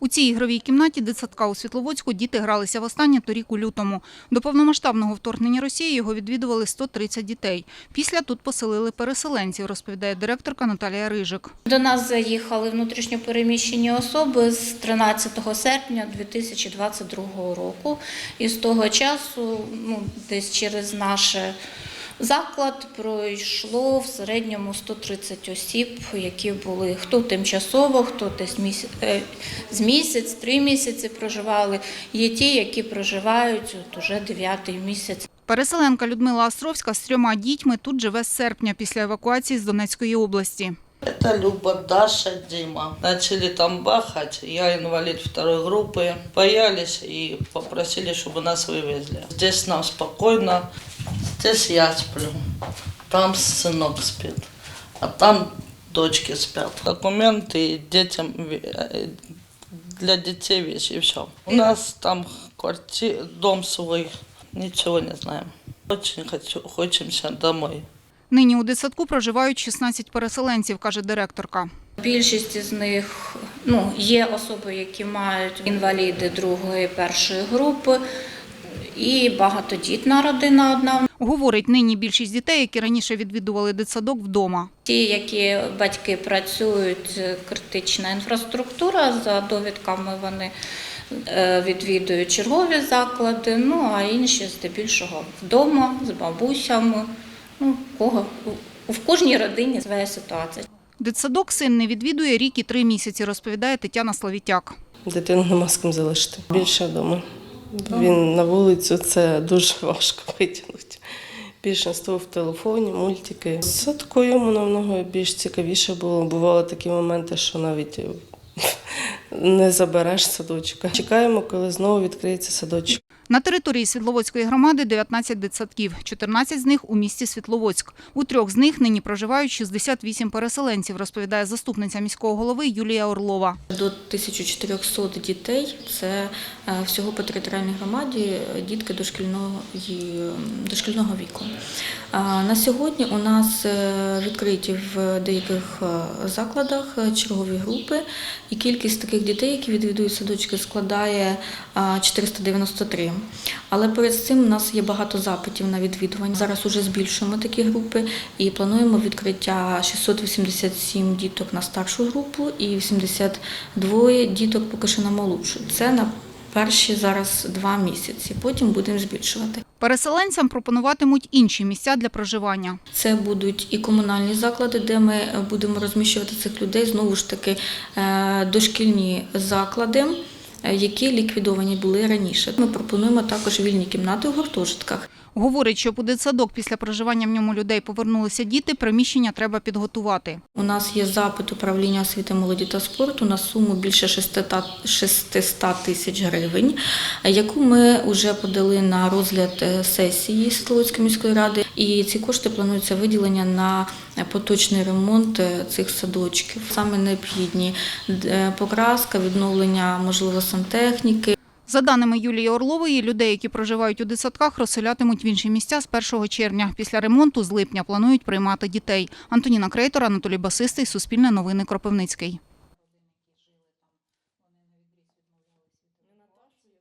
У цій ігровій кімнаті дитсадка у Світловодську діти гралися востаннє торік у лютому. До повномасштабного вторгнення Росії його відвідували 130 дітей. Після тут поселили переселенців, розповідає директорка Наталія Рижик. До нас заїхали внутрішньопереміщені особи з 13 серпня 2022 року. І з того часу, ну, десь через наш заклад пройшло в середньому 130 осіб, які були хто тимчасово, хто десь місяць, з місяць, три місяці проживали. Є ті, які проживають от уже дев'ятий місяць. Переселенка Людмила Островська з трьома дітьми тут живе з серпня після евакуації з Донецької області. Это Люба, Даша, Дима. Начали там бахать. Я инвалид второй группы. Боялись и попросили, чтобы нас вывезли. Здесь нам спокойно. Здесь я сплю. Там сынок спит. А там дочки спят. Документы детям, э, для детей вещи и все. У нас там квартира, дом свой. Ничего не знаем. Очень хочу, хочемся домой. Нині у дитсадку проживають 16 переселенців, каже директорка. Більшість з них ну, є особи, які мають інваліди другої першої групи, і багатодітна родина одна. Говорить, нині більшість дітей, які раніше відвідували дитсадок, вдома. Ті, які батьки працюють, критична інфраструктура, за довідками вони е, відвідують чергові заклади, ну а інші здебільшого вдома з бабусями. Ну, кого в кожній родині своя ситуація. Дитсадок син не відвідує рік і три місяці, розповідає Тетяна Славітяк. Дитину нема з ким залишити. Більше вдома. Він на вулицю це дуже важко витягнути. Більшинство в телефоні, мультики. Садку йому намного більш цікавіше було. Бували такі моменти, що навіть не забереш садочка. Чекаємо, коли знову відкриється садочок. На території Світловодської громади 19 дитсадків, 14 з них у місті Світловодськ. У трьох з них нині проживають 68 переселенців, розповідає заступниця міського голови Юлія Орлова. До 1400 дітей це е, всього по територіальній громаді е, дітки дошкільного, е, дошкільного віку. На сьогодні у нас е, відкриті в деяких е, закладах е, чергові групи, і кількість таких дітей, які відвідують садочки, складає а, 493. Але перед цим у нас є багато запитів на відвідування. Зараз уже збільшуємо такі групи і плануємо відкриття 687 діток на старшу групу і 82 діток поки що на молодшу. Це на перші зараз два місяці. Потім будемо збільшувати. Переселенцям пропонуватимуть інші місця для проживання. Це будуть і комунальні заклади, де ми будемо розміщувати цих людей. Знову ж таки, е, дошкільні заклади, які ліквідовані були раніше. Ми пропонуємо також вільні кімнати у гуртожитках. Говорить, щоб у дитсадок після проживання в ньому людей повернулися діти, приміщення треба підготувати. У нас є запит управління освіти, молоді та спорту на суму більше 600 600 тисяч гривень, яку ми вже подали на розгляд е, сесії Світловодської міської ради. І ці кошти планується виділення на поточний ремонт е, цих садочків. Саме необхідні е, покраска, відновлення можливо сантехніки. За даними Юлії Орлової, людей, які проживають у дитсадках, розселятимуть в інші місця з 1 червня. Після ремонту з липня планують приймати дітей. Антоніна Крейтор, Анатолій Басистий, Суспільне новини Кропивницький.